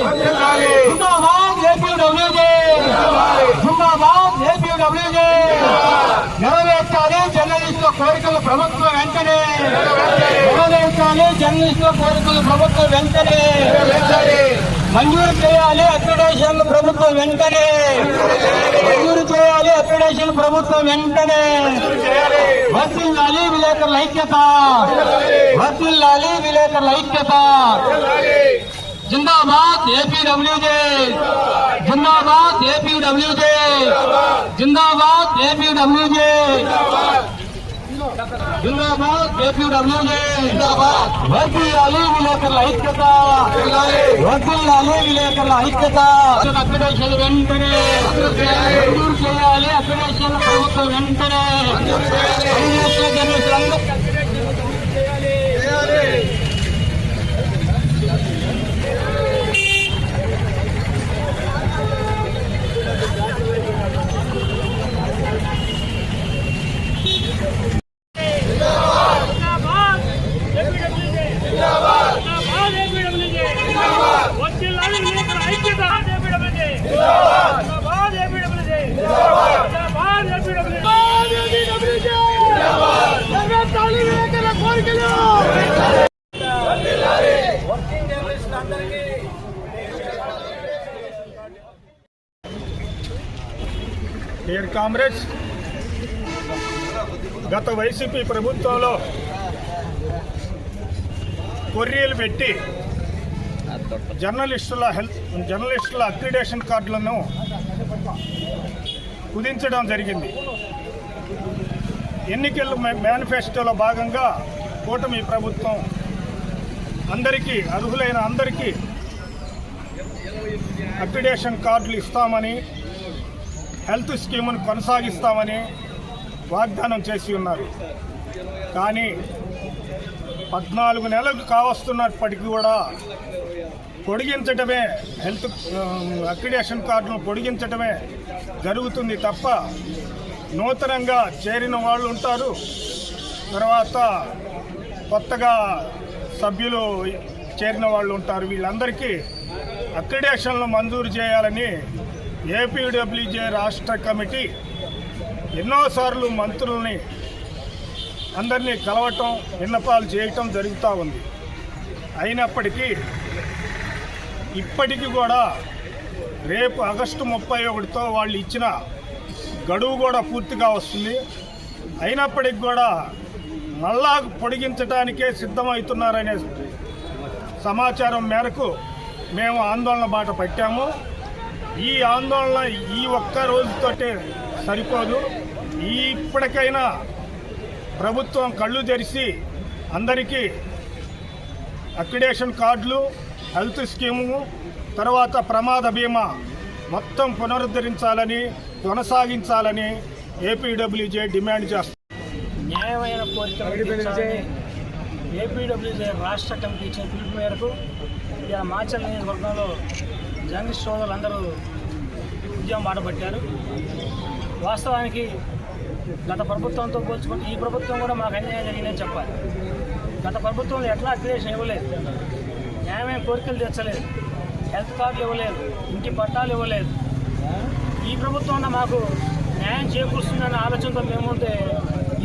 వర్ధిల్లాలి ఏపీడబ్ల్యూజే. జిందాబాద్ ఏపీడబ్ల్యూజే. నెరవేర్చాలి జర్నలిస్టుల కోరికలు ప్రభుత్వం వెంటనే. నెరవేర్చాలి జర్నలిస్టుల కోరికలు ప్రభుత్వం వెంటనే. మంజూరు చేయాలి అక్రిడేషన్ ప్రభుత్వం వెంటనే. మంజూరు చేయాలి అక్రిడేషన్ ప్రభుత్వం వెంటనే. వర్తిల్లాలి విలేకరుల ఐక్యత. వర్తిల్లాలి విలేకరుల ఐక్యత. జిందాబాద్ ఏపీడబ్ల్యూజే. జిందాబాద్ ఏపీడబ్ల్యూజే. జిందాబాద్ ఏపీడబ్ల్యూజే. జిందాబాద్ ఏపీడబ్ల్యూజే. వర్తిల్లాలి విలేకరుల ఐక్యత. వర్తిల్లాలి విలేకరుల ఐక్యత. అక్రిడేషన్ వెంటనే. మంజూరు చేయాలి. అక్రిడేషన్ ప్రభుత్వం వెంటనే. ఐదేళ్ళ జర్నలిస్టులందరూ జిందాబాద్ ఏపీడబ్ల్యూజే జిందాబాద్ ఏపీడబ్ల్యూజే వకీలాల విలేకరుల ఐక్యత ఏపీడబ్ల్యూజే జిందాబాద్ ఏపీడబ్ల్యూజే జిందాబాద్ ఏపీడబ్ల్యూజే నెరవేర్చాలి విలేకరుల కోరికలు డియర్ కామ్రేడ్స్ గత వైసీపీ ప్రభుత్వంలో కొర్రీలు పెట్టి జర్నలిస్టుల హెల్త్ జర్నలిస్టుల అక్రిడేషన్ కార్డులను కుదించడం జరిగింది. ఎన్నికల మేనిఫెస్టోలో భాగంగా కూటమి ప్రభుత్వం అందరికీ అర్హులైన అందరికీ అక్రిడేషన్ కార్డులు ఇస్తామని హెల్త్ స్కీమును కొనసాగిస్తామని వాగ్దానం చేసి ఉన్నారు. కానీ పద్నాలుగు నెలలకు కావస్తున్నప్పటికీ కూడా పొడిగించటమే హెల్త్ అక్రిడేషన్ కార్డును పొడిగించటమే జరుగుతుంది తప్ప నూతనంగా చేరిన వాళ్ళు ఉంటారు. తర్వాత కొత్తగా సభ్యులు చేరిన వాళ్ళు ఉంటారు. వీళ్ళందరికీ అక్రిడేషన్లు మంజూరు చేయాలని ఏపీడబ్ల్యూజే రాష్ట్ర కమిటీ ఎన్నోసార్లు మంత్రుల్ని అందరినీ కలవటం విన్నపాలు చేయటం జరుగుతూ ఉంది. అయినప్పటికీ ఇప్పటికీ కూడా రేపు ఆగస్టు ముప్పై ఒకటితో వాళ్ళు ఇచ్చిన గడువు కూడా పూర్తిగా వస్తుంది. అయినప్పటికీ కూడా మళ్ళా పొడిగించడానికే సిద్ధమవుతున్నారనే సమాచారం మేరకు మేము ఆందోళన బాట పట్టాము. ఈ ఆందోళన ఈ ఒక్క రోజుతోటే సరిపోదు. ఈ ఇప్పటికైనా ప్రభుత్వం కళ్ళు తెరిచి అందరికీ అక్రిడేషన్ కార్డులు హెల్త్ స్కీము తర్వాత ప్రమాద బీమా మొత్తం పునరుద్ధరించాలని కొనసాగించాలని ఏపీడబ్ల్యూజే డిమాండ్ చేస్తుంది. న్యాయమైన కోరికలు ఏపీడబ్ల్యూజే రాష్ట్ర కమిటీ ఇచ్చిన పిలుపు మేరకు ఇలా మాచల్ నియోజకవర్గంలో జర్నలిస్ట్ సోదరులందరూ ఉద్యమం బాటపట్టారు వాస్తవానికి గత ప్రభుత్వంతో పోల్చుకుంటే ఈ ప్రభుత్వం కూడా మాకు అన్యాయం జరిగిందని చెప్పాలి. గత ప్రభుత్వంలో ఎట్లా అక్రియేషన్ ఇవ్వలేదు. న్యాయమైన కోరికలు తెచ్చలేదు హెల్త్ కార్డులు ఇవ్వలేదు. ఇంటి పట్టాలు ఇవ్వలేదు. ఈ ప్రభుత్వం మాకు న్యాయం చేకూరుస్తుందనే ఆలోచనతో మేముంటే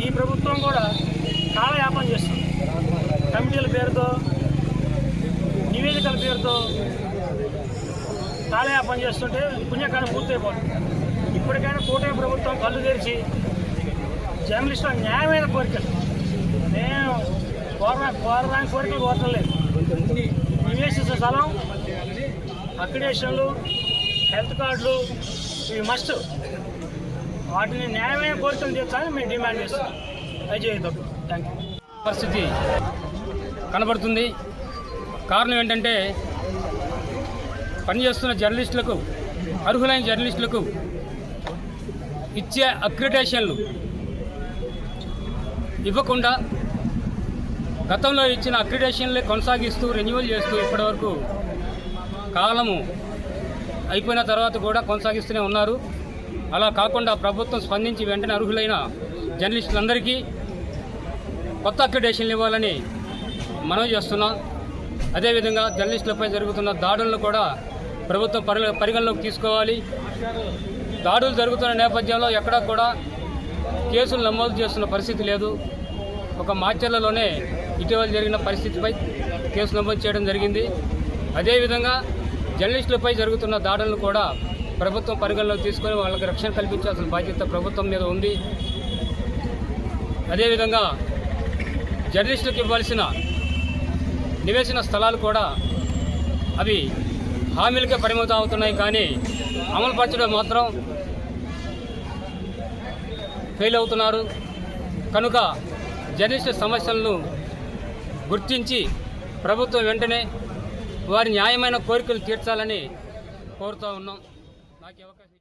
ఈ ప్రభుత్వం కూడా కాలయాపన చేస్తుంది. కమిటీల పేరుతో నివేదికల పేరుతో కాలయాపన చేస్తుంటే పుణ్యకాలం పూర్తయిపోతుంది. ఇప్పటికైనా కూటమి ప్రభుత్వం కళ్ళు తెరిచి జర్నలిస్టుల న్యాయమైన కోరికలు. మేము కోరడా కోరడానికి కోరికలు కోరలేదు లేదు. స్థలం అక్రిడేషన్లు హెల్త్ కార్డులు ఇవి మస్ట్ వాటిని న్యాయమైన కోరికలు తీర్చాలని మేము డిమాండ్ చేస్తాం దయచేసి థ్యాంక్ యూ పరిస్థితి కనబడుతుంది. కారణం ఏంటంటే పనిచేస్తున్న జర్నలిస్టులకు అర్హులైన జర్నలిస్టులకు ఇచ్చే అక్రిటేషన్లు ఇవ్వకుండా గతంలో ఇచ్చిన అక్రిడేషన్లే కొనసాగిస్తూ రెన్యువల్ చేస్తూ ఇప్పటివరకు కాలము అయిపోయిన తర్వాత కూడా కొనసాగిస్తూనే ఉన్నారు. అలా కాకుండా ప్రభుత్వం స్పందించి వెంటనే అర్హులైన జర్నలిస్టులందరికీ కొత్త అక్రిడేషన్లు ఇవ్వాలని మనవి చేస్తున్నాం. అదేవిధంగా జర్నలిస్టులపై జరుగుతున్న దాడులను కూడా ప్రభుత్వం పరి పరిగణలోకి తీసుకోవాలి. దాడులు జరుగుతున్న నేపథ్యంలో ఎక్కడా కూడా కేసులు నమోదు చేస్తున్న పరిస్థితి లేదు. ఒక మాచర్లలోనే ఇటీవల జరిగిన పరిస్థితిపై కేసు నమోదు చేయడం జరిగింది. అదేవిధంగా జర్నలిస్టులపై జరుగుతున్న దాడులను కూడా ప్రభుత్వం పరిగణలోకి తీసుకొని వాళ్ళకి రక్షణ కల్పించాల్సిన బాధ్యత ప్రభుత్వం మీద ఉంది. అదేవిధంగా జర్నలిస్టులకు ఇవ్వాల్సిన నివేశన స్థలాలు కూడా అవి హామీలకే పరిమితం అవుతున్నాయి కానీ అమలు పరచడం మాత్రం ఫెయిల్ అవుతున్నారు. కనుక జర్నలిస్టు సమస్యలను గుర్తించి ప్రభుత్వం వెంటనే వారి న్యాయమైన కోరికలు తీర్చాలని కోరుతూ ఉన్నాం. నాకు అవకాశం